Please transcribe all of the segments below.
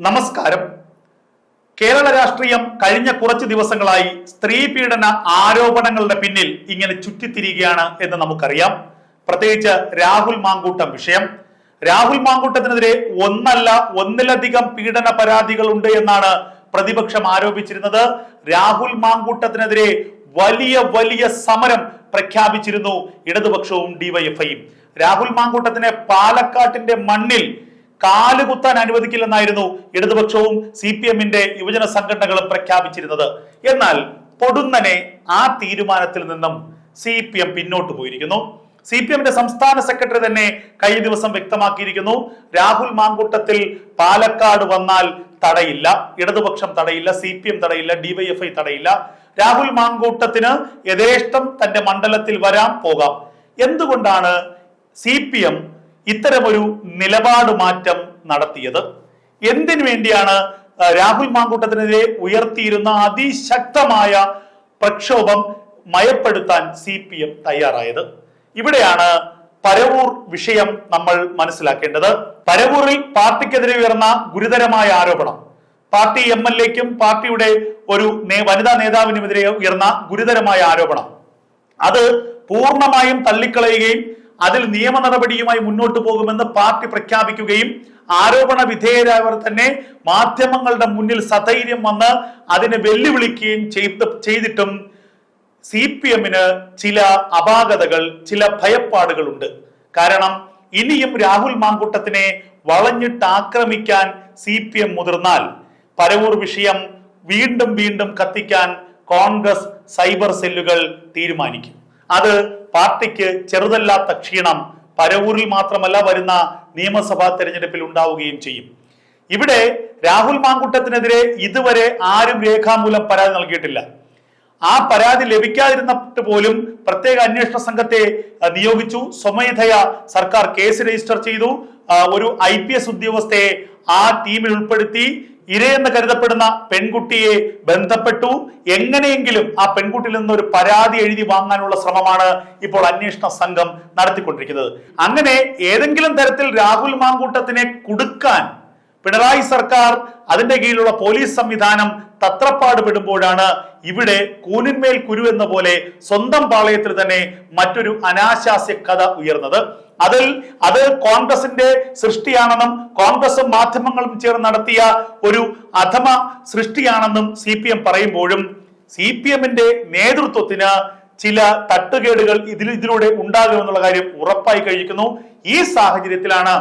നമസ്കാരം. കേരള രാഷ്ട്രീയം കഴിഞ്ഞ കുറച്ച് ദിവസങ്ങളായി സ്ത്രീ പീഡന ആരോപണങ്ങളുടെ പിന്നിൽ ഇങ്ങനെ ചുറ്റിത്തിരിയുകയാണ് എന്ന് നമുക്കറിയാം. പ്രത്യേകിച്ച് രാഹുൽ മാങ്കൂട്ടം വിഷയം. രാഹുൽ മാങ്കൂട്ടത്തിനെതിരെ ഒന്നല്ല ഒന്നിലധികം പീഡന പരാതികൾ ഉണ്ട് എന്നാണ് പ്രതിപക്ഷം ആരോപിച്ചിരുന്നത്. രാഹുൽ മാങ്കൂട്ടത്തിനെതിരെ വലിയ വലിയ സമരം പ്രഖ്യാപിച്ചിരുന്നു ഇടതുപക്ഷവും ഡിവൈഎഫ്ഐയും. രാഹുൽ മാങ്കൂട്ടത്തിനെ പാലക്കാട്ടിന്റെ മണ്ണിൽ കാലുകുത്താൻ അനുവദിക്കില്ലെന്നായിരുന്നു ഇടതുപക്ഷവും സി പി എമ്മിന്റെ യുവജന സംഘടനകളും പ്രഖ്യാപിച്ചിരുന്നത്. എന്നാൽ പൊടുന്നനെ ആ തീരുമാനത്തിൽ നിന്നും സി പി എം പിന്നോട്ട് പോയിരിക്കുന്നു. സി പി എമ്മിന്റെ സംസ്ഥാന സെക്രട്ടറി തന്നെ കഴിഞ്ഞ ദിവസം വ്യക്തമാക്കിയിരിക്കുന്നു രാഹുൽ മാങ്കൂട്ടത്തിൽ പാലക്കാട് വന്നാൽ തടയില്ല ഇടതുപക്ഷം തടയില്ല സി പി എം തടയില്ല ഡിവൈഎഫ്ഐ തടയില്ല. രാഹുൽ മാങ്കൂട്ടത്തിന് യഥേഷ്ടം തന്റെ മണ്ഡലത്തിൽ വരാം പോകാം. എന്തുകൊണ്ടാണ് സി പി എം ഇത്തരമൊരു നിലപാട് മാറ്റം നടത്തിയത്. എന്തിനു വേണ്ടിയാണ് രാഹുൽ മാങ്കൂട്ടത്തിനെതിരെ ഉയർത്തിയിരുന്ന അതിശക്തമായ പ്രക്ഷോഭം മയപ്പെടുത്താൻ സി പി എം തയ്യാറായത്? ഇവിടെയാണ് പരവൂർ വിഷയം നമ്മൾ മനസ്സിലാക്കേണ്ടത്. പരവൂരിൽ പാർട്ടിക്കെതിരെ ഉയർന്ന ഗുരുതരമായ ആരോപണം. പാർട്ടി എം എൽ എക്കും പാർട്ടിയുടെ ഒരു വനിതാ നേതാവിനുമെതിരെ ഉയർന്ന ഗുരുതരമായ ആരോപണം. അത് പൂർണമായും തള്ളിക്കളയുകയും അതിൽ നിയമ നടപടിയുമായി മുന്നോട്ട് പോകുമെന്ന് പാർട്ടി പ്രഖ്യാപിക്കുകയും ആരോപണ വിധേയരായവർ തന്നെ മാധ്യമങ്ങളുടെ മുന്നിൽ സധൈര്യം വന്ന് അതിനെ വെല്ലുവിളിക്കുകയും ചെയ്ത് ചെയ്തിട്ടും സി പി എമ്മിന് ചില അപാകതകൾ ചില ഭയപ്പാടുകളുണ്ട്. കാരണം ഇനിയും രാഹുൽ മാങ്കൂട്ടത്തിനെ വളഞ്ഞിട്ട് ആക്രമിക്കാൻ സി പി എം മുതിർന്നാൽ പരവൂർ വിഷയം വീണ്ടും വീണ്ടും കത്തിക്കാൻ കോൺഗ്രസ് സൈബർ സെല്ലുകൾ തീരുമാനിക്കും. അത് പാർട്ടിക്ക് ചെറുതല്ലാത്ത ക്ഷീണം പരവൂരിൽ മാത്രമല്ല വരുന്ന നിയമസഭാ തെരഞ്ഞെടുപ്പിൽ ഉണ്ടാവുകയും ചെയ്യും. ഇവിടെ രാഹുൽ മാങ്കുട്ടത്തിനെതിരെ ഇതുവരെ ആരും രേഖാമൂലം പരാതി നൽകിയിട്ടില്ല. ആ പരാതി ലഭിക്കാതിരുന്നിട്ട് പോലും പ്രത്യേക അന്വേഷണ സംഘത്തെ നിയോഗിച്ചു. സ്വമേധയ സർക്കാർ കേസ് രജിസ്റ്റർ ചെയ്തു. ഒരു ഐ പി എസ് ഉദ്യോഗസ്ഥയെ ആ ടീമിൽ ഉൾപ്പെടുത്തി ഇരയെന്ന് കരുതപ്പെടുന്ന പെൺകുട്ടിയെ ബന്ധപ്പെട്ടു. എങ്ങനെയെങ്കിലും ആ പെൺകുട്ടിയിൽ നിന്ന് ഒരു പരാതി എഴുതി വാങ്ങാനുള്ള ശ്രമമാണ് ഇപ്പോൾ അന്വേഷണ സംഘം നടത്തിക്കൊണ്ടിരിക്കുന്നത്. അങ്ങനെ ഏതെങ്കിലും തരത്തിൽ രാഹുൽ മാങ്കൂട്ടത്തിനെ കുടുക്കാൻ പിണറായി സർക്കാർ അതിന്റെ കീഴിലുള്ള പോലീസ് സംവിധാനം തത്രപ്പാട് പെടുമ്പോഴാണ് ഇവിടെ കൂനിന്മേൽ കുരു എന്ന പോലെ സ്വന്തം പാളയത്തിൽ തന്നെ മറ്റൊരു അനാശാസ്യ കഥ ഉയർന്നത്. അതിൽ അത് കോൺഗ്രസിന്റെ സൃഷ്ടിയാണെന്നും കോൺഗ്രസും മാധ്യമങ്ങളും ചേർന്ന് നടത്തിയ ഒരു അധമ സൃഷ്ടിയാണെന്നും സി പി എം പറയുമ്പോഴും സി പി എമ്മിന്റെ നേതൃത്വത്തിന് ചില തട്ടുകേടുകൾ ഇതിൽ ഇതിലൂടെ ഉണ്ടാകുമെന്നുള്ള കാര്യം ഉറപ്പായി കഴിക്കുന്നു. ഈ സാഹചര്യത്തിലാണ്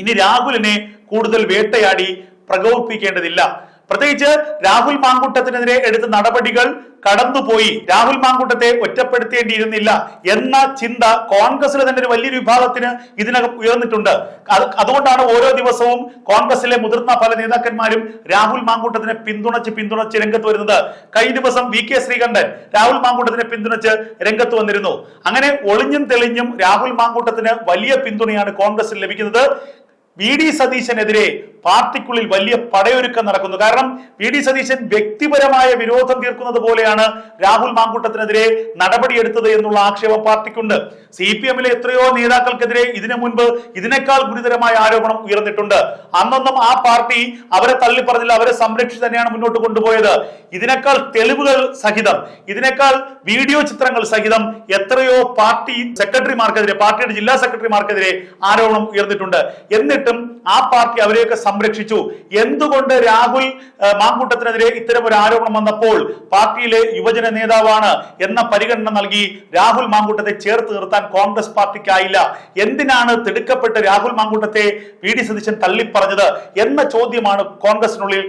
ഇനി രാഹുലിനെ കൂടുതൽ വേട്ടയാടി പ്രകോപിപ്പിക്കേണ്ടതില്ല. പ്രത്യേകിച്ച് രാഹുൽ മാങ്കൂട്ടത്തിനെതിരെ എടുത്ത നടപടികൾ കടന്നുപോയി. രാഹുൽ മാങ്കൂട്ടത്തെ ഒറ്റപ്പെടുത്തേണ്ടിയിരുന്നില്ല എന്ന ചിന്ത കോൺഗ്രസിലെ തന്നെ ഒരു വലിയൊരു വിഭാഗത്തിന് ഇതിനകം ഉയർന്നിട്ടുണ്ട്. അതുകൊണ്ടാണ് ഓരോ ദിവസവും കോൺഗ്രസിലെ മുതിർന്ന പല നേതാക്കന്മാരും രാഹുൽ മാങ്കൂട്ടത്തിനെ പിന്തുണച്ച് പിന്തുണച്ച് രംഗത്ത് വരുന്നത്. കഴിഞ്ഞ ദിവസം വി കെ ശ്രീകണ്ഠൻ രാഹുൽ മാങ്കൂട്ടത്തിനെ പിന്തുണച്ച് രംഗത്ത് വന്നിരുന്നു. അങ്ങനെ ഒളിഞ്ഞും തെളിഞ്ഞും രാഹുൽ മാങ്കൂട്ടത്തിന് വലിയ പിന്തുണയാണ് കോൺഗ്രസിൽ ലഭിക്കുന്നത്. വി ഡി സതീശനെതിരെ പാർട്ടിക്കുള്ളിൽ വലിയ പടയൊരുക്കം നടക്കുന്നു. കാരണം വി ഡി സതീശൻ വ്യക്തിപരമായ വിരോധം തീർക്കുന്നത് പോലെയാണ് രാഹുൽ മാങ്കൂട്ടത്തിനെതിരെ നടപടിയെടുത്തത് എന്നുള്ള ആക്ഷേപം പാർട്ടിക്കുണ്ട്. സി പി എമ്മിലെ എത്രയോ നേതാക്കൾക്കെതിരെ ഇതിനു മുൻപ് ഇതിനേക്കാൾ ഗുരുതരമായ ആരോപണം ഉയർന്നിട്ടുണ്ട്. അന്നൊന്നും ആ പാർട്ടി അവരെ തള്ളിപ്പറഞ്ഞില്ല അവരെ സംരക്ഷിച്ച് തന്നെയാണ് മുന്നോട്ട് കൊണ്ടുപോയത്. ഇതിനേക്കാൾ തെളിവുകൾ സഹിതം ഇതിനേക്കാൾ വീഡിയോ ചിത്രങ്ങൾ സഹിതം എത്രയോ പാർട്ടി സെക്രട്ടറിമാർക്കെതിരെ പാർട്ടിയുടെ ജില്ലാ സെക്രട്ടറിമാർക്കെതിരെ ആരോപണം ഉയർന്നിട്ടുണ്ട്. എന്നിട്ടും ആ പാർട്ടി അവരെയൊക്കെ സംരക്ഷിച്ചു. എന്തുകൊണ്ട് രാഹുൽ മാങ്കൂട്ടത്തിനെതിരെ ഇത്തരം ഒരു ആരോപണം വന്നപ്പോൾ പാർട്ടിയിലെ യുവജന നേതാവാണ് എന്ന പരിഗണന നൽകി രാഹുൽ മാങ്കൂട്ടത്തെ ചേർത്ത് നിർത്താൻ കോൺഗ്രസ് പാർട്ടിക്കായില്ല. എന്തിനാണ് തിടുക്കപ്പെട്ട് രാഹുൽ മാങ്കൂട്ടത്തെ വി ഡി സതീശൻ തള്ളിപ്പറഞ്ഞത് എന്ന ചോദ്യമാണ് കോൺഗ്രസിനുള്ളിൽ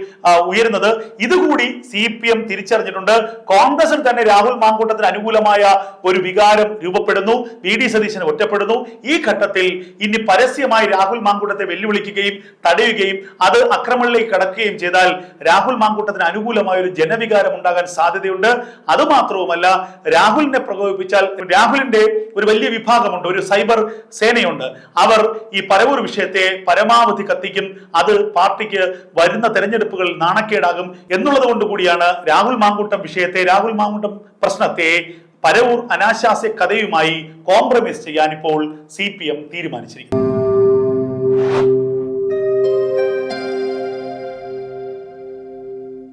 ഉയരുന്നത്. ഇതുകൂടി സി പി എം തിരിച്ചറിഞ്ഞിട്ടുണ്ട്. കോൺഗ്രസിൽ തന്നെ രാഹുൽ മാങ്കൂട്ടത്തിന് അനുകൂലമായ ഒരു വികാരം രൂപപ്പെടുന്നു. വി ഡി സതീശൻ ഒറ്റപ്പെടുന്നു. ഈ ഘട്ടത്തിൽ ഇനി പരസ്യമായി രാഹുൽ മാങ്കൂട്ടത്തെ വെല്ലുവിളിക്കുകയും തടയുകയും അത് അക്രമങ്ങളിലേക്ക് കടക്കുകയും ചെയ്താൽ രാഹുൽ മാങ്കൂട്ടത്തിന് അനുകൂലമായ ഒരു ജനവികാരം ഉണ്ടാകാൻ സാധ്യതയുണ്ട്. അതുമാത്രവുമല്ല രാഹുലിനെ പ്രകോപിപ്പിച്ചാൽ രാഹുലിന്റെ ഒരു വലിയ വിഭാഗമുണ്ട് ഒരു സൈബർ സേനയുണ്ട്. അവർ ഈ പരവൂർ വിഷയത്തെ പരമാവധി കത്തിക്കും അത് പാർട്ടിക്ക് വരുന്ന തെരഞ്ഞെടുപ്പുകൾ നാണക്കേടാകും എന്നുള്ളത് കൊണ്ട് കൂടിയാണ് രാഹുൽ മാങ്കൂട്ടം വിഷയത്തെ രാഹുൽ മാങ്കൂട്ടം പ്രശ്നത്തെ പരവൂർ അനാശാസ്യ കഥയുമായി കോംപ്രമൈസ് ചെയ്യാൻ ഇപ്പോൾ സി തീരുമാനിച്ചിരിക്കുന്നു.